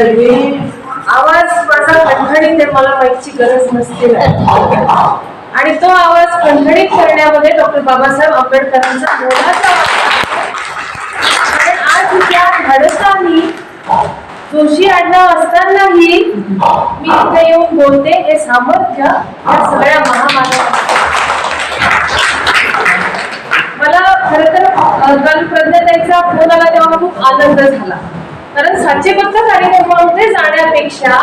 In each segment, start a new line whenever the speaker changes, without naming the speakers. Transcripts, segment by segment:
आवाज माझा खणखणीत आहे मला माहितीची गरज नसते आणि तो आवाज खणखणीत करण्यामध्ये डॉक्टर बाबासाहेब आंबेडकरांचा मोलाचा कारण आज या धाडसानी जोशी आडनाव असतानाही मी इथे येऊन बोलते हे सामर्थ्य या सगळ्या महामानवाचं मला खर तर अ, काल प्रज्ञाताईचा फोन आला तेव्हा खूप आनंद झाला. कारण साचेबद्ध कार्यक्रमामध्ये जाण्यापेक्षा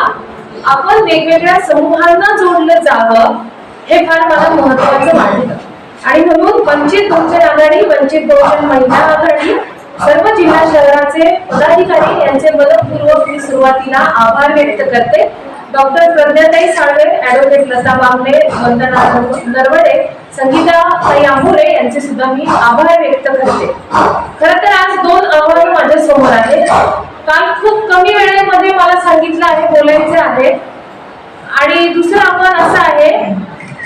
आपण वेगवेगळ्या समूहांना जोडलं जावं हे फार मला महत्वाचं वाटलं आणि म्हणून वंचित बहुजन आघाडी वंचित बहुजन महिला आघाडी सर्व जिल्हा शहराचे पदाधिकारी यांचे मनपूर्वक मी सुरुवातीला आभार व्यक्त करते. डॉक्टर प्रज्ञाताई साळवे ऍडव्होकेट लता बांगले वंदना नरवडे संगीता ताई यांचे सुद्धा मी आभार व्यक्त करते. खर तर आज दोन आव्हानं माझ्यासमोर आहेत. काल खूप कमी वेळेमध्ये मला सांगितलं आहे बोलायचं आहे. आणि दुसरं आव्हान असं आहे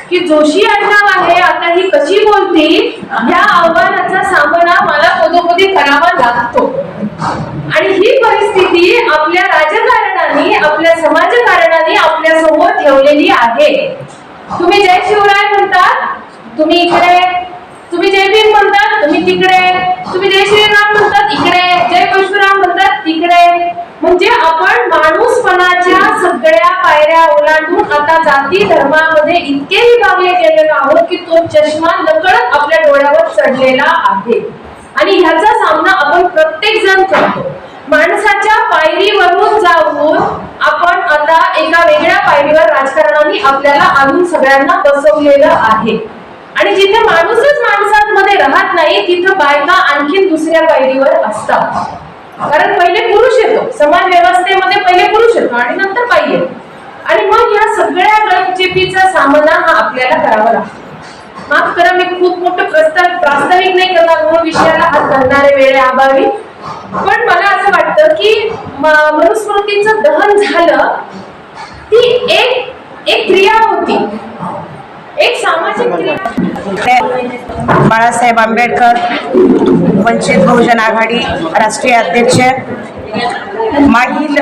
की जोशी आडनाव आहे आता ही कशी बोलती या आव्हानाचा सामना मला पदोपदी करावा लागतो. आणि ही परिस्थिती आपल्या राजकारणाने आपल्या समाजकारणाने आपल्यासमोर ठेवलेली आहे. तुम्ही जय शिवराय म्हणतात तुम्ही इकडे तुम्ही जय भीम म्हणतात तुम्ही तिकडे. तुम्ही जय श्रीराम म्हणतात इकडे. जय परशुराम म्हणतात तिकडे. म्हणजे आपण माणूसपणाच्या सगळ्या पायऱ्या ओलांडून आता जाती धर्मामध्ये इतके विभागले गेलेलो आहोत की तो चष्मा नकळत आपल्या डोळ्यावर चढलेला आहे. आणि ह्याचा सामना आपण प्रत्येक जण करतो. माणसाच्या पायरीवरून जाऊन आपण आता एका वेगळ्या पायरीवर राजकारणाने आपल्याला आणून सगळ्यांना बसवलेलं आहे. आणि जिथे माणूसच माणसांमध्ये राहत नाही तिथं बायका आणखीन दुसऱ्या पायरीवर असतात. कारण पहिले पुरुष येतो. समाज व्यवस्थेमध्ये पहिले पुरुष येतो आणि नंतर बाई येतो. आणि मग या सगळ्या गळचेपीचा सामना हा आपल्याला करावा लागतो. माफ करा मी खूप मोठं प्रस्ताव प्रास्ताविक नाही करणार मूळ विषयाला हात घालणारे वेळे अभावी. पण मला असं वाटतं की मनुस्मृतीचं दहन झालं ती एक एक क्रिया होती. एक सामाजिक
बाळासाहेब आंबेडकर वंचित बहुजन आघाडी राष्ट्रीय अध्यक्ष. मागील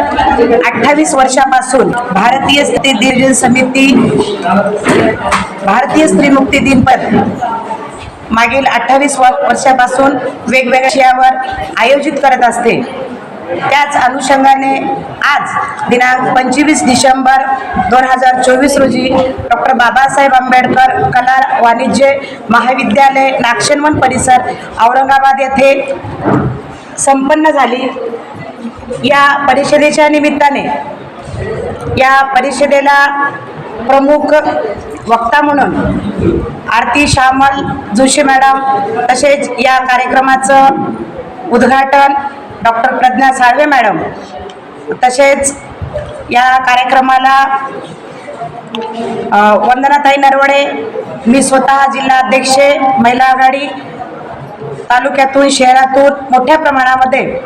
अठ्ठावीस वर्षापासून भारतीय स्त्री दिन समिती भारतीय स्त्री मुक्ती दिन पद मागील अठ्ठावीस वर्षापासून वेगवेगळ्या विषयावर आयोजित करत असते. त्याच अनुषंगाने आज दिनांक पंचवीस डिसेंबर दोन हजार चोवीस रोजी डॉक्टर बाबासाहेब आंबेडकर कला वाणिज्य महाविद्यालय नागशनवन परिसर औरंगाबाद येथे संपन्न झाली. या परिषदेच्या निमित्ताने या परिषदेला प्रमुख वक्ता म्हणून आरती श्यामल जोशी मॅडम तसेच या कार्यक्रमाचं उद्घाटन डॉक्टर प्रज्ञा साळवे मॅडम. तसेच या कार्यक्रमाला वंदनाताई नरवडे मी स्वतः जिल्हा अध्यक्ष महिला आघाडी तालुक्यातून शहरातून मोठ्या प्रमाणामध्ये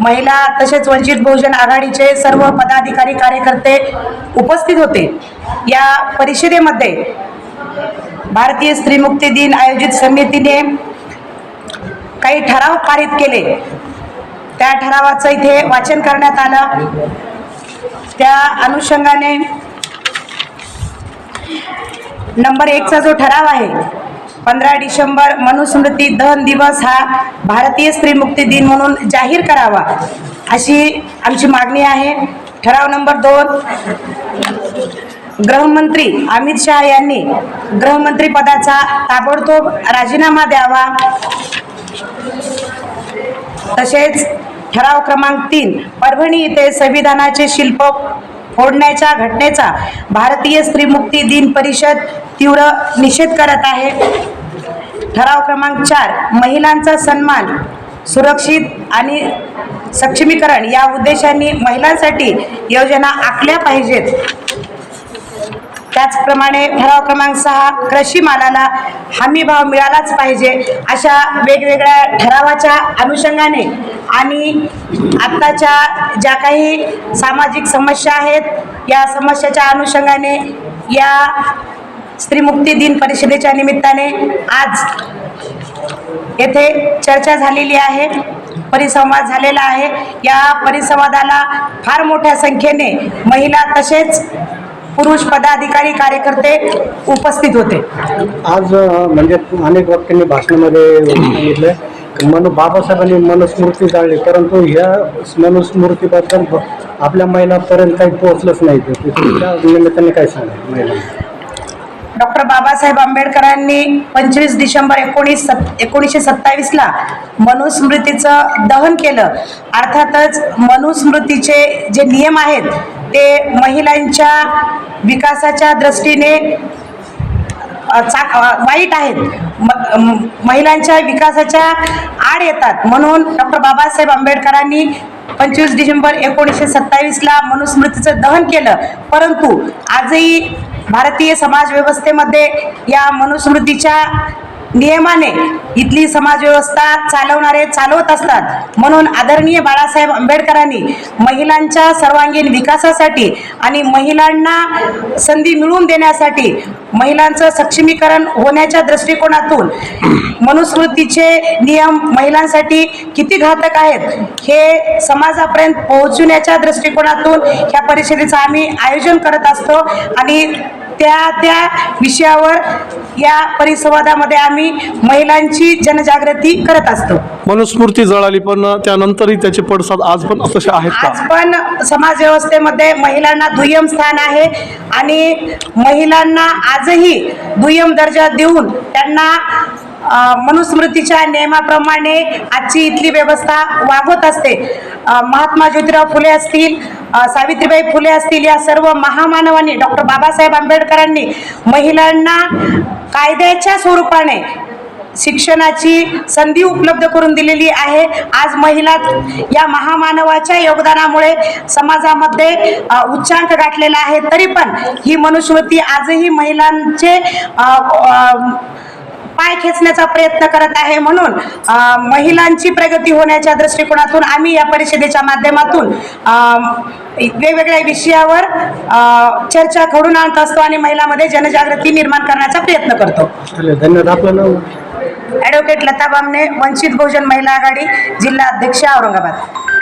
महिला तसेच वंचित बहुजन आघाडीचे सर्व पदाधिकारी कार्यकर्ते उपस्थित होते. या परिषदेमध्ये भारतीय स्त्रीमुक्ती दिन आयोजित समितीने काही ठराव पारित केले. त्या ठरावाचं इथे वाचन करण्यात आलं. त्या अनुषंगाने नंबर एकचा जो ठराव आहे पंधरा डिसेंबर मनुस्मृती दहन दिवस हा भारतीय स्त्री मुक्ती दिन म्हणून जाहीर करावा अशी आमची मागणी आहे. ठराव नंबर दोन गृहमंत्री अमित शहा यांनी गृहमंत्री पदाचा ताबडतोब राजीनामा द्यावा. तसेच ठराव क्रमांक तीन परभणी येथे संविधानाचे शिल्प फोडण्याच्या घटनेचा भारतीय स्त्री मुक्ती दिन परिषद तीव्र निषेध करत आहे. ठराव क्रमांक चार महिलांचा सन्मान सुरक्षित आणि सक्षमीकरण या उद्देशाने महिलांसाठी योजना आखल्या पाहिजेत. त्याचप्रमाणे ठराव क्रमांक सहा कृषी मालाला हमी भाव मिळालाच पाहिजे अशा वेगवेगळ्या ठरावाच्या अनुषंगाने. आणि आत्ताच्या ज्या काही सामाजिक समस्या आहेत या समस्याच्या अनुषंगाने या स्त्रीमुक्ती दिन परिषदेच्या निमित्ताने आज येथे चर्चा झालेली आहे परिसंवाद झालेला आहे. या परिसंवादाला फार मोठ्या संख्येने महिला तसेच पुरुष पदाधिकारी कार्यकर्ते उपस्थित होते.
आज म्हणजे अनेक वक्त्यांनी भाषणामध्ये सांगितलं. मनु बाबासाहेबांनी मनुस्मृती जाळली परंतु ह्या मनुस्मृतीबद्दल आपल्या महिलांपर्यंत काही पोहोचलंच नाही. त्या निमित्ताने काय सांगा
डॉक्टर बाबासाहेब आंबेडकरांनी पंचवीस डिसेंबर एकोणीस सत एकोणीसशे सत्तावीसला मनुस्मृतीचं दहन केलं. अर्थातच मनुस्मृतीचे जे नियम आहेत ते महिलांच्या विकासाच्या दृष्टीने वाईट आहेत. म- महिलांच्या विकासाच्या आड येतात. म्हणून डॉक्टर बाबासाहेब आंबेडकरांनी पंचवीस डिसेंबर एकोणीसशे सत्तावीसला मनुस्मृतीचं दहन केलं. परंतु आजही भारतीय समाजव्यवस्थेमध्ये या मनुस्मृतीच्या नियमाने इथली समाजव्यवस्था चालवणारे चालवत असतात. म्हणून आदरणीय बाळासाहेब आंबेडकरांनी महिलांच्या सर्वांगीण विकासासाठी आणि महिलांना संधी मिळवून देण्यासाठी महिलांचं सक्षमीकरण होण्याच्या दृष्टिकोनातून मनुस्मृतीचे नियम महिलांसाठी किती घातक आहेत हे समाजापर्यंत पोहोचवण्याच्या दृष्टिकोनातून ह्या परिषदेचं आम्ही आयोजन करत असतो आणि त्या त्या विषयावर या परिसंवादामध्ये आम्ही महिलांची जनजागृती करत असतो.
मनुस्मृती जळाली पण त्यानंतरही त्याचे पडसाद आज पण तसे आहेत
आज पण समाजव्यवस्थेमध्ये महिलांना दुय्यम स्थान आहे आणि महिलांना आजही दुय्यम दर्जा देऊन त्यांना मनुस्मृतीच्या नियमाप्रमाणे आजची इथली व्यवस्था वागवत असते. महात्मा ज्योतिराव फुले असतील सावित्रीबाई फुले असतील या सर्व महामानवांनी डॉक्टर बाबासाहेब आंबेडकरांनी महिलांना कायद्याच्या स्वरूपाने शिक्षणाची संधी उपलब्ध करून दिलेली आहे. आज महिला या महामानवाच्या योगदानामुळे समाजामध्ये उच्चांक गाठलेला आहे. तरी पण ही मनुस्मृती आजही महिलांचे पाय खेचण्याचा प्रयत्न करत आहे म्हणून महिलांची प्रगती होण्याच्या दृष्टिकोनातून आम्ही या परिषदेच्या माध्यमातून वेगवेगळ्या विषयावर चर्चा घडून आणत असतो आणि महिलांमध्ये जनजागृती निर्माण करण्याचा प्रयत्न करतो.
धन्यवाद. आपलं नाव?
ॲडव्होकेट लता बामणे वंचित बहुजन महिला आघाडी जिल्हा अध्यक्ष औरंगाबाद.